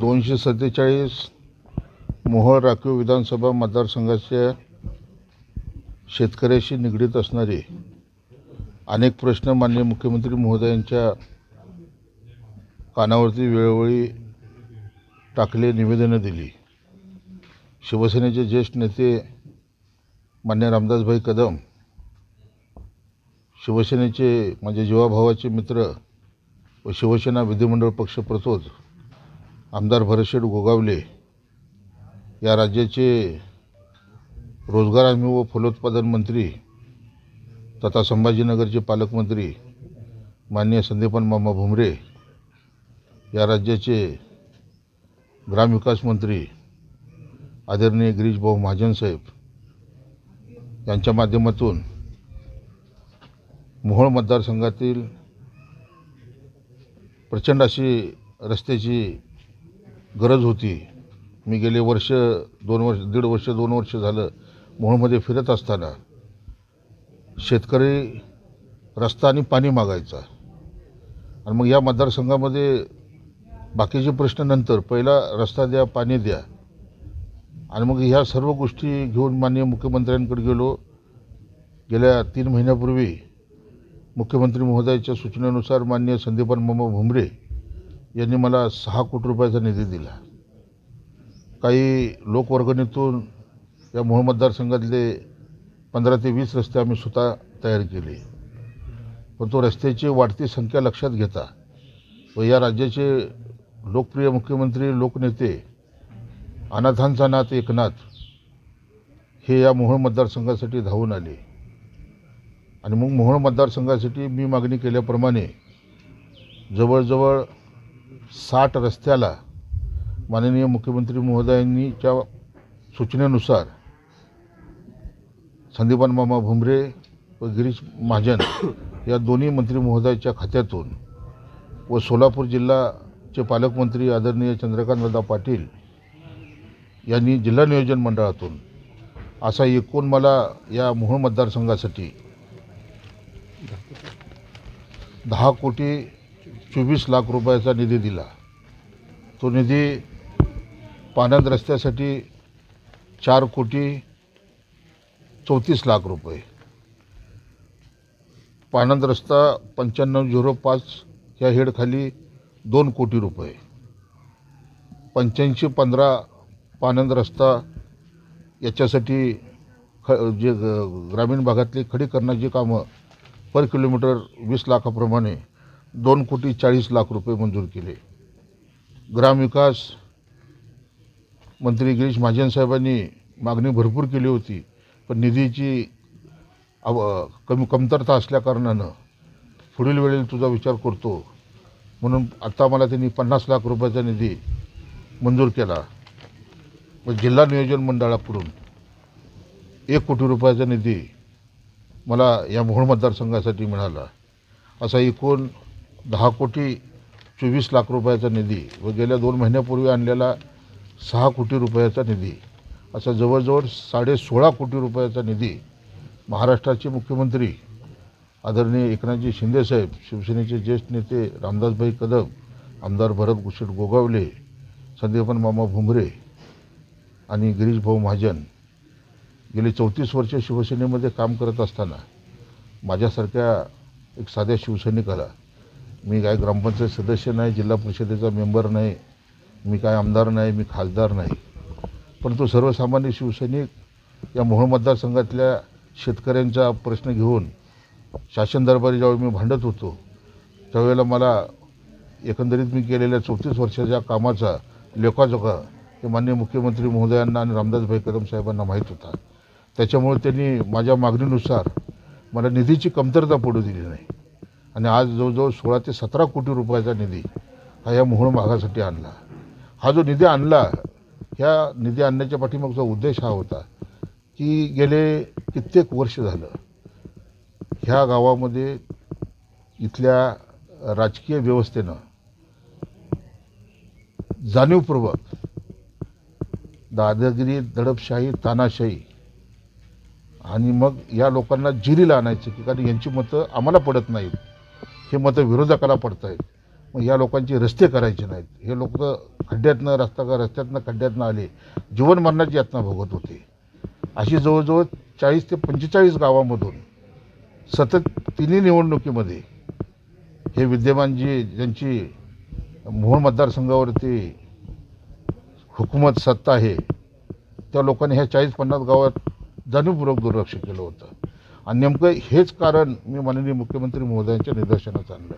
दोनशे सत्तेचाळीस मोहोळ राखीव विधानसभा मतदारसंघाच्या शेतकऱ्याशी निगडीत असणारे अनेक प्रश्न माननीय मुख्यमंत्री महोदयांच्या कानावरती वेळोवेळी टाकले निवेदनं दिली. शिवसेनेचे ज्येष्ठ नेते मान्य रामदासभाई कदम शिवसेनेचे माझे जीवाभावाचे मित्र व शिवसेना विधिमंडळ पक्ष प्रतोद आमदार भरतशेठ गोगावले या राज्याचे रोजगार हमी व फलोत्पादन मंत्री तथा संभाजीनगरचे पालकमंत्री माननीय संदीपन मामा भुमरे या राज्याचे ग्रामविकास मंत्री आदरणीय गिरीशभाऊ महाजनसाहेब महाजन साहेब यांच्या माध्यमातून मोहोळ मतदारसंघातील प्रचंड अशी रस्त्याची गरज होती. मी गेले वर्ष दोन वर्ष दीड वर्ष दोन वर्ष झालं मोहोळमध्ये फिरत असताना शेतकरी रस्ता आणि पाणी मागायचा. आणि मग या मतदारसंघामध्ये बाकीचे प्रश्न नंतर पहिला रस्ता द्या पाणी द्या. आणि मग ह्या सर्व गोष्टी घेऊन माननीय मुख्यमंत्र्यांकडे गेलो. गेल्या तीन महिन्यापूर्वी मुख्यमंत्री महोदयाच्या सूचनेनुसार मान्य संदीपान मामा भुमरे यांनी मला सहा कोटी रुपयाचा निधी दिला. काही लोकवर्गणीतून या मूळ मतदारसंघातले पंधरा ते वीस रस्ते आम्ही स्वतः तयार केले. पण तो रस्त्याची वाढती संख्या लक्षात घेता व या राज्याचे लोकप्रिय मुख्यमंत्री लोकनेते अनाथांचा नाथ एकनाथ हे या मोहोळ मतदारसंघासाठी धावून आले. आणि मग मोहोळ मतदारसंघासाठी मी मागणी केल्याप्रमाणे जवळजवळ साठ रस्त्याला माननीय मुख्यमंत्री महोदयांनीच्या सूचनेनुसार संदीपान मामा भुमरे व गिरीश महाजन या दोन्ही मंत्री महोदयाच्या खात्यातून व सोलापूर जिल्हाचे पालकमंत्री आदरणीय चंद्रकांतदा पाटील यांनी जिल्हा नियोजन मंडळातून असा एकूण मला या मोहोळ मतदारसंघासाठी दहा कोटी चोवीस लाख रुपयाचा निधी दिला. तो निधी पाण्यात रस्त्यासाठी चार कोटी चौतीस लाख रुपये. पाणंद रस्ता पंच्याण्णव झिरो पाच ह्या हेडखाली दोन कोटी रुपये. पंच्याऐंशी पंधरा पानंद रस्ता याच्यासाठी ख जे ग- ग्रामीण भागातली खडीकरणाची कामं पर किलोमीटर वीस लाखाप्रमाणे दोन कोटी चाळीस लाख रुपये मंजूर केले. ग्रामविकास मंत्री गिरीश महाजन साहेबांनी मागणी भरपूर केली होती पण निधीची अव कमी कमतरता असल्याकारणानं पुढील वेळेला तुझा विचार करतो. म्हणून आत्ता मला त्यांनी पन्नास लाख रुपयाचा निधी मंजूर केला. व जिल्हा नियोजन मंडळाकडून एक कोटी रुपयाचा निधी मला या मोहोळ मतदारसंघासाठी मिळाला. असा एकूण दहा कोटी चोवीस लाख रुपयाचा निधी व गेल्या दोन महिन्यापूर्वी आणलेला सहा कोटी रुपयाचा निधी असा जवळजवळ साडे सोळा कोटी रुपयाचा निधी महाराष्ट्राचे मुख्यमंत्री आदरणीय एकनाथजी शिंदेसाहेब शिवसेनेचे ज्येष्ठ नेते रामदासभाई कदम आमदार भरत गुशेट गोगावले संदीपन मामा भुमरे आणि गिरीशभाऊ महाजन गेली चौतीस वर्ष शिवसेनेमध्ये काम करत असताना माझ्यासारख्या एक साध्या शिवसैनिकाला मी काय ग्रामपंचायत सदस्य नाही जिल्हा परिषदेचा मेंबर नाही मी काय आमदार नाही मी खासदार नाही. परंतु सर्वसामान्य शिवसैनिक या मोहोळ मतदारसंघातल्या शेतकऱ्यांचा प्रश्न घेऊन शासन दरबारी ज्यावेळी मी भांडत होतो त्यावेळेला मला एकंदरीत मी केलेल्या चौतीस वर्षाच्या कामाचा लेखाजोखा हे माननीय मुख्यमंत्री महोदयांना आणि रामदासभाई कदम साहेबांना माहीत होता. त्याच्यामुळे त्यांनी माझ्या मागणीनुसार मला निधीची कमतरता पडू दिली नाही. आणि आज जवळजवळ सोळा ते सतरा कोटी रुपयाचा निधी हा या मोहोळ भागासाठी आणला. हा जो निधी आणला ह्या निधी आणण्याच्या पाठीमागचा उद्देश हा होता की गेले कित्येक वर्ष झालं ह्या गावामध्ये इथल्या राजकीय व्यवस्थेनं जाणीवपूर्वक दादागिरी दडपशाही तानाशाही आणि मग या लोकांना जिरीला आणायचं की कारण यांची मतं आम्हाला पडत नाहीत. हे मतं विरोधकाला पडत आहेत मग या लोकांचे रस्ते करायचे नाहीत. हे लोक खड्ड्यातनं रस्ता का रस्त्यातनं खड्ड्यातनं आले. जीवन मरणाची यातना भोगत होते. अशी जवळजवळ चाळीस ते पंचेचाळीस गावामधून सतत तिन्ही निवडणुकीमध्ये हे विद्यमान जी ज्यांची मोहोळ मतदारसंघावरती हुकूमत सत्ता आहे त्या लोकांनी ह्या चाळीस पन्नास गावात जाणीवपूर्वक दुर्लक्ष केलं होतं. आणि नेमकं हेच कारण मी माननीय मुख्यमंत्री महोदयांच्या निदर्शनात आणलं.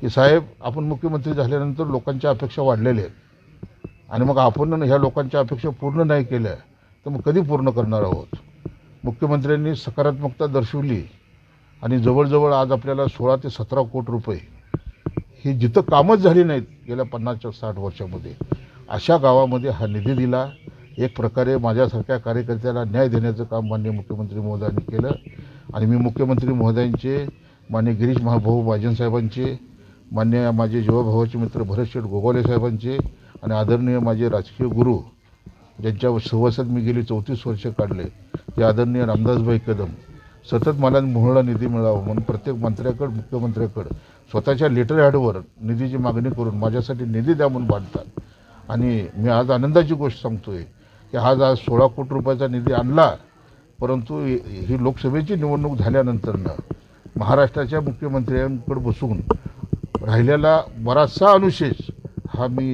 की साहेब आपण मुख्यमंत्री झाल्यानंतर लोकांच्या अपेक्षा वाढलेल्या आहेत. आणि मग आपण ह्या लोकांच्या अपेक्षा पूर्ण नाही केल्या तर मग कधी पूर्ण करणार आहोत? मुख्यमंत्र्यांनी सकारात्मकता दर्शवली आणि जवळजवळ आज आपल्याला सोळा ते सतरा कोटी रुपये ही जिथं कामच झाली नाहीत गेल्या पन्नासच्या साठ वर्षामध्ये अशा गावामध्ये हा निधी दिला. एक प्रकारे माझ्यासारख्या कार्यकर्त्याला न्याय देण्याचं काम माननीय मुख्यमंत्री महोदयांनी केलं. आणि मी मुख्यमंत्री महोदयांचे मान्य गिरीश महाभाऊ महाजन साहेबांचे मान्य माझे जीवाभावाचे मित्र भरत शेठ गोगावले साहेबांचे आणि आदरणीय माझे राजकीय गुरु ज्यांच्या सहवासात मी गेली चौतीस वर्ष काढले ते आदरणीय रामदासभाई कदम. सतत मला मोहळा निधी मिळावा म्हणून प्रत्येक मंत्र्याकडं मुख्यमंत्र्याकडं स्वतःच्या लेटर हॅडवर निधीची मागणी करून माझ्यासाठी निधी द्या म्हणून बांधतात आणि मी आज आनंदाची गोष्ट सांगतो आहे की आज आज सोळा कोटी रुपयाचा निधी आणला परंतु ही ही लोकसभेची निवडणूक झाल्यानंतरनं महाराष्ट्राच्या मुख्यमंत्र्यांकडे बसून राहिलेला बराचसा अनुशेष हा मी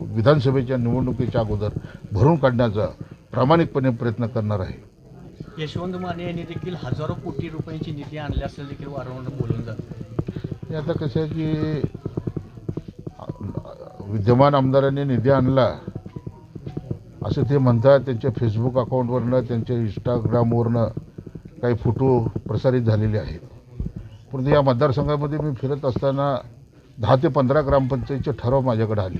विधानसभेच्या निवडणुकीच्या अगोदर भरून काढण्याचा प्रामाणिकपणे प्रयत्न करणार आहे. यशवंत माने यांनी देखील हजारो कोटी रुपयांची निधी आणली असं देखील वारंवार बोलून जातं हे आता कसं आहे की विद्यमान आमदारांनी निधी आणला असं ते म्हणतात त्यांच्या फेसबुक अकाउंटवरनं त्यांच्या इंस्टाग्रामवरनं काही फोटो प्रसारित झालेले आहेत. परंतु या मतदारसंघामध्ये मी फिरत असताना दहा ते पंधरा ग्रामपंचायतचे ठराव माझ्याकडे आले.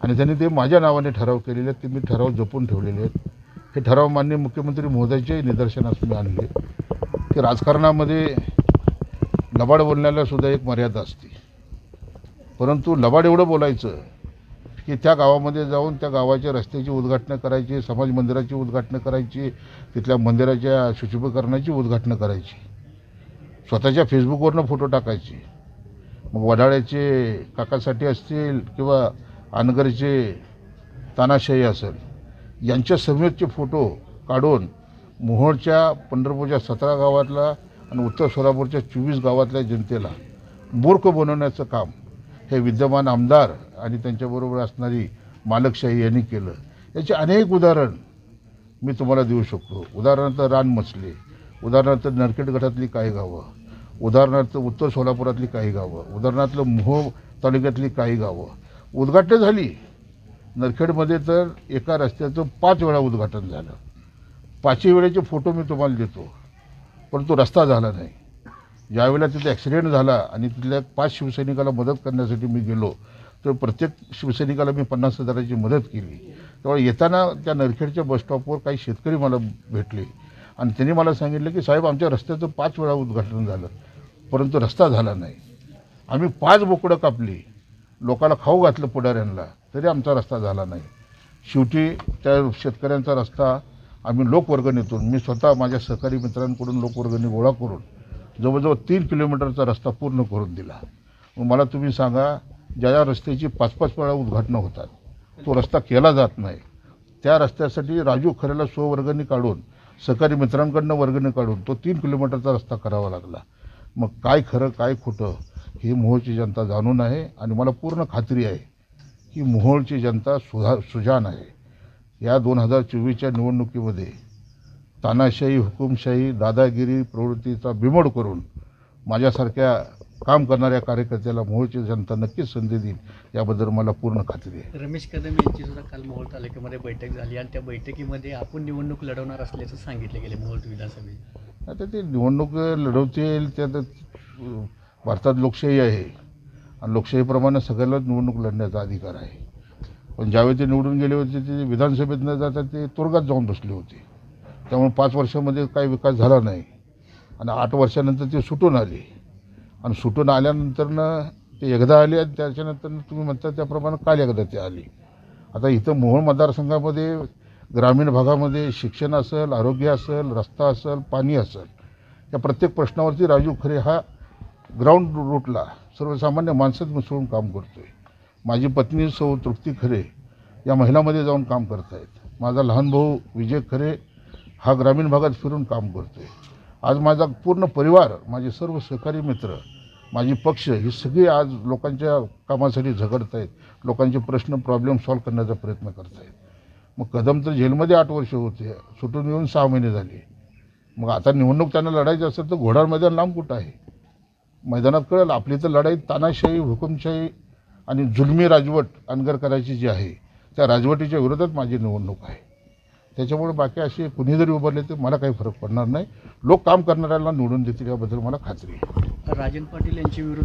आणि त्यांनी ते माझ्या नावाने ठराव केलेले आहेत ते मी ठराव जपून ठेवलेले आहेत. हे ठराव मान्य मुख्यमंत्री महोदयाच्याही निदर्शनास मी आणले. की राजकारणामध्ये लबाड बोलण्याला सुद्धा एक मर्यादा असते. परंतु लबाड एवढं बोलायचं की त्या गावामध्ये जाऊन त्या गावाच्या रस्त्याची उद्घाटनं करायची समाज मंदिराची उद्घाटनं करायची तिथल्या मंदिराच्या शुचिपीकरणाची उद्घाटनं करायची. स्वतःच्या फेसबुकवरनं फोटो टाकायचे. मग वडाळ्याचे काकासाठी असतील किंवा अनगरचे तानाशाही असेल यांच्या समेतचे फोटो काढून मोहोळच्या पंढरपूरच्या सतरा गावातला आणि उत्तर सोलापूरच्या चोवीस गावातल्या जनतेला मूर्ख बनवण्याचं काम हे विद्यमान आमदार आणि त्यांच्याबरोबर असणारी मालकशाही यांनी केलं. याचे अनेक उदाहरण मी तुम्हाला देऊ शकतो. उदाहरणार्थ रानमसले उदाहरणार्थ नरखेड गटातली काही गावं उदाहरणार्थ उत्तर सोलापुरातली काही गावं उदाहरणार्थ मोह तालुक्यातली काही गावं. उद्घाटनं झाली. नरखेडमध्ये तर एका रस्त्याचं पाच वेळा उद्घाटन झालं. पाचही वेळेचे फोटो मी तुम्हाला देतो परंतु रस्ता झाला नाही. ज्यावेळेला तिथे ॲक्सिडेंट झाला आणि तिथल्या पाच शिवसैनिकाला मदत करण्यासाठी मी गेलो तर प्रत्येक शिवसैनिकाला मी पन्नास हजाराची मदत केली. त्यामुळे येताना त्या नरखेडच्या बसस्टॉपवर काही शेतकरी मला भेटले आणि त्यांनी मला सांगितलं की साहेब आमच्या रस्त्याचं पाच वेळा उद्घाटन झालं परंतु रस्ता झाला नाही. आम्ही पाच बोकडं कापली लोकाला खाऊ घातलं पुढाऱ्यांना तरी आमचा रस्ता झाला नाही. शेवटी त्या शेतकऱ्यांचा रस्ता आम्ही लोकवर्गणीतून मी स्वतः माझ्या सहकारी मित्रांकडून लोकवर्गणी गोळा करून जवळजवळ तीन किलोमीटरचा रस्ता पूर्ण करून दिला. मग मला तुम्ही सांगा ज्या ज्या रस्त्याची पाच पाच वेळा उद्घाटनं होतात तो रस्ता केला जात नाही. त्या रस्त्यासाठी राजू खरेला स्ववर्गणी काढून सहकारी मित्रांकडनं वर्गणी काढून तो तीन किलोमीटरचा रस्ता करावा लागला. मग काय खरं काय खोटं ही मोहोळची जनता जाणून आहे आणि मला पूर्ण खात्री आहे की मोहोळची जनता सुधा सुजान आहे. या दोन हजार चोवीसच्या निवडणुकीमध्ये तानाशाही हुकुमशाही दादागिरी प्रवृत्तीचा बिमोड करून माझ्यासारख्या काम करणाऱ्या कार्यकर्त्याला मोहोळची जनता नक्कीच संधी देईल याबद्दल मला पूर्ण खात्री आहे. रमेश कदम यांची सुद्धा काल मोहोळ तालुक्यामध्ये बैठक झाली आणि त्या बैठकीमध्ये आपण निवडणूक लढवणार असल्याचं सांगितलं गेले मोहोळ विधानसभेत. आता ते निवडणूक लढवतील ते आता अं, भारतात लोकशाही आहे. आणि लोकशाहीप्रमाणे सगळ्यालाच निवडणूक लढण्याचा अधिकार आहे. पण ज्यावेळी ते निवडून गेले होते ते विधानसभेत न जाता ते तुरुंगात जाऊन बसले होते. त्यामुळे पाच वर्षामध्ये काही विकास झाला नाही. आणि आठ वर्षानंतर ते सुटून आले. आणि सुटून आल्यानंतरनं ते एकदा आले आणि त्याच्यानंतर तुम्ही म्हणता त्याप्रमाणे काल एकदा ते आले. आता इथं मोहोळ मतदारसंघामध्ये ग्रामीण भागामध्ये शिक्षण असेल आरोग्य असेल रस्ता असेल पाणी असेल या प्रत्येक प्रश्नावरती राजू खरे हा ग्राउंड रूटला सर्वसामान्य माणसात मिसळून काम करतो आहे माझी पत्नी सौ तृप्ती खरे या महिलामध्ये जाऊन काम करत आहेत माझा लहान भाऊ विजय खरे हा ग्रामीण भागात फिरून काम करतो आहे आज माझा पूर्ण परिवार माझे सर्व सहकारी मित्र माझी पक्ष ही सगळी आज लोकांच्या कामासाठी झगडत आहेत. लोकांचे प्रश्न प्रॉब्लेम सॉल्व्ह करण्याचा प्रयत्न करत आहेत. मग कदम तर जेलमध्ये आठ वर्ष होते. सुटून येऊन सहा महिने झाले. मग आता निवडणूक त्यांना लढायची असेल तर घोडाळ मैदान लांब कुठं आहे? मैदानात कळेल आपली तर लढाई तानाशाही हुकुमशाही आणि जुलमी राजवट अनगर करायची जी आहे त्या राजवटीच्या विरोधात माझी निवडणूक आहे. त्याच्यामुळे बाकी असे कुणी जरी उभारले तर मला काही फरक पडणार नाही. लोक काम करणाऱ्याला निवडून देतील याबद्दल मला खात्री आहे. राजन पाटील यांच्या विरोध